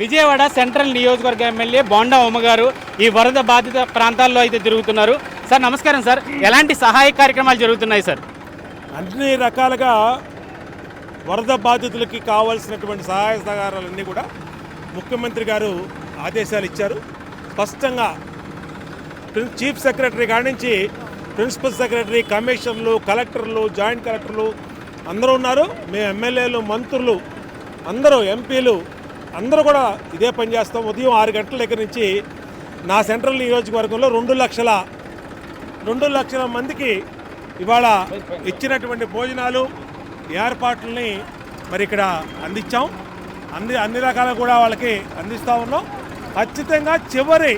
Vijayawada central నియోజకవర్గ MLA Bonda Uma గారు ఈ వరద బాధిత ప్రాంతాల్లో అయితే తిరుగుతున్నారు. సార్ నమస్కారం సార్. ఎలాంటి సహాయ కార్యక్రమాలు జరుగుతున్నాయి సార్? అన్ని రకాలుగా వరద బాధితులకి కావాల్సినటువంటి సహాయ సహకారాలన్నీ కూడా ముఖ్యమంత్రి గారు ఆదేశాలు ఇచ్చారు. స్పష్టంగా చీఫ్ సెక్రటరీ కాడి నుంచి ప్రిన్సిపల్ సెక్రటరీ కమిషనర్లు కలెక్టర్లు జాయింట్ కలెక్టర్లు అందరూ ఉన్నారు. మేము ఎమ్మెల్యేలు మంత్రులు అందరూ ఎంపీలు అందరూ కూడా ఇదే పని చేస్తాం. ఉదయం ఆరు గంటల దగ్గర నుంచి నా సెంట్రల్ నియోజకవర్గంలో రెండు లక్షల రెండు లక్షల మందికి ఇవాళ ఇచ్చినటువంటి భోజనాలు ఏర్పాట్లని మరి ఇక్కడ అందించాం. అన్ని అన్ని రకాల కూడా వాళ్ళకి అందిస్తూ ఉన్నాం. ఖచ్చితంగా చివరి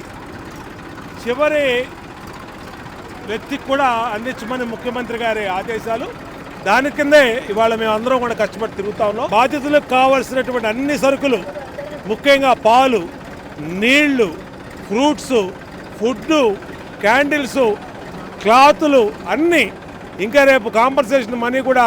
చివరి వ్యక్తికి కూడా అందించమని ముఖ్యమంత్రి గారి ఆదేశాలు. దాని కిందే ఇవాళ మేము అందరం కూడా కష్టపడి తిరుగుతా ఉన్నాం. బాధితులకు కావాల్సినటువంటి అన్ని సరుకులు ముఖ్యంగా పాలు నీళ్ళు ఫ్రూట్స్ ఫుడ్ క్యాండిల్స్ క్లాతులు అన్నీ ఇంకా రేపు కాంపన్సేషన్ మనీ కూడా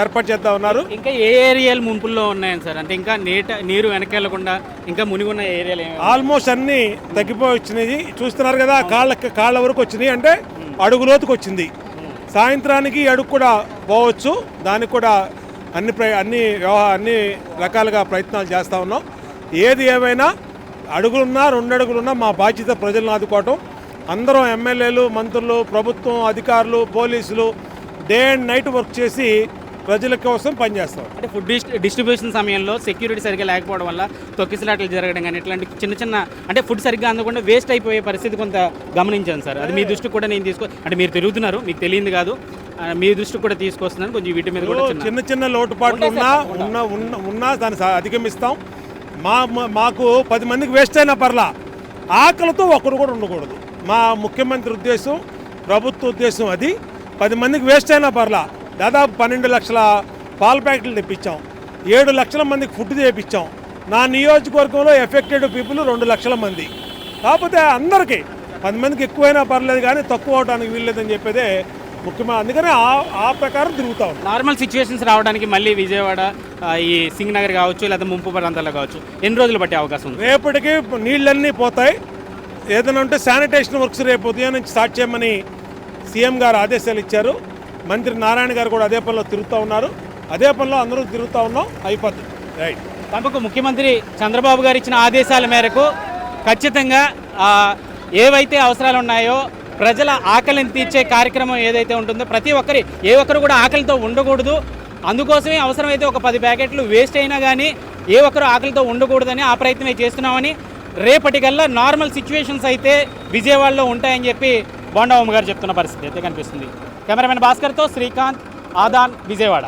ఏర్పాటు చేద్దాం ఉన్నారు. ఇంకా ఏ ఏరియాలు ముంపుల్లో ఉన్నాయని సార్? అంటే ఇంకా నీట నీరు వెనకెళ్ళకుండా ఇంకా మునిగి ఉన్న ఏరియాలు ఆల్మోస్ట్ అన్నీ తగ్గిపోయి వచ్చినాయి. చూస్తున్నారు కదా కాళ్ళ కాళ్ళ వరకు వచ్చినాయి. అంటే అడుగు లోతుకు వచ్చింది. సాయంత్రానికి అడుగు కూడా పోవచ్చు. దానికి కూడా అన్ని ప్ర అన్ని వ్యవహా అన్ని రకాలుగా ప్రయత్నాలు చేస్తూ ఉన్నాం. ఏది ఏమైనా అడుగులున్నా రెండు అడుగులున్నా మా బాధ్యత ప్రజలను ఆదుకోవటం. అందరం ఎమ్మెల్యేలు మంత్రులు ప్రభుత్వం అధికారులు పోలీసులు డే అండ్ నైట్ వర్క్ చేసి ప్రజల కోసం పనిచేస్తాం. అంటే ఫుడ్ డిస్- డిస్ట్రిబ్యూషన్ సమయంలో సెక్యూరిటీ సరిగ్గా లేకపోవడం వల్ల తొక్కిసలాటలు జరగడం కానీ ఇట్లాంటి చిన్న చిన్న అంటే ఫుడ్ సరిగ్గా అందకుండా వేస్ట్ అయిపోయే పరిస్థితి కొంత గమనించాను సార్. అది మీ దృష్టికి కూడా నేను తీసుకో అంటే మీరు తిరుగుతున్నారు మీకు తెలియదు కాదు. మీ దృష్టికి కూడా తీసుకొస్తున్నాను కొంచెం వీటి మీద కూడా చిన్న చిన్న లోటుపాట్లు ఉన్నా ఉన్న ఉన్న ఉన్నా దాన్ని అధిగమిస్తాం. మా మాకు పది మందికి వేస్ట్ అయినా పర్లా. ఆకలితో ఒకరు కూడా ఉండకూడదు. మా ముఖ్యమంత్రి ఉద్దేశం ప్రభుత్వ ఉద్దేశం అది. పది మందికి వేస్ట్ అయినా పర్లా. దాదాపు పన్నెండు లక్షల పాల ప్యాకెట్లు తెప్పించాం. ఏడు లక్షల మందికి ఫుడ్ తెప్పించాం నా నియోజకవర్గంలో ఎఫెక్టెడ్ పీపుల్ రెండు లక్షల మంది. కాకపోతే అందరికీ పది మందికి ఎక్కువైనా పర్లేదు కానీ తక్కువ అవడానికి వీల్లేదని చెప్పేదే ముఖ్యమైన అందుకనే ఆ ఆ ప్రకారం తిరుగుతా నార్మల్ సిచ్యువేషన్స్ రావడానికి మళ్ళీ విజయవాడ ఈ సింగ్ నగర్ కావచ్చు లేదా ముంపు ప్రాంతాల్లో కావచ్చు ఎన్ని రోజులు పట్టే అవకాశం ఉంది? రేపటికి నీళ్ళన్నీ పోతాయి. ఏదైనా ఉంటే శానిటేషన్ వర్క్స్ రేపు ఉదయం నుంచి స్టార్ట్ చేయమని సీఎం గారు ఆదేశాలు ఇచ్చారు. మంత్రి నారాయణ గారు కూడా అదే పనిలో తిరుగుతూ ఉన్నారు. అదే పనిలో అందరూ తిరుగుతూ ఉన్నాం. అయిపోతుంది రైట్ తమకు ముఖ్యమంత్రి చంద్రబాబు గారు ఇచ్చిన ఆదేశాల మేరకు ఖచ్చితంగా ఏవైతే అవసరాలు ఉన్నాయో ప్రజల ఆకలిని తీర్చే కార్యక్రమం ఏదైతే ఉంటుందో ప్రతి ఒక్కరి ఏ ఒక్కరు కూడా ఆకలితో ఉండకూడదు. అందుకోసమే అవసరమైతే ఒక పది ప్యాకెట్లు వేస్ట్ అయినా కానీ ఏ ఒక్కరు ఆకలితో ఉండకూడదని ఆ ప్రయత్నమే చేస్తున్నామని రేపటికల్లా నార్మల్ సిచ్యువేషన్స్ అయితే విజయవాడలో ఉంటాయని చెప్పి బోండాబొమ్మ గారు చెప్తున్న పరిస్థితి అయితే కనిపిస్తుంది. కెమెరామెన్ భాస్కర్తో శ్రీకాంత్ ఆదాన్ విజయవాడ.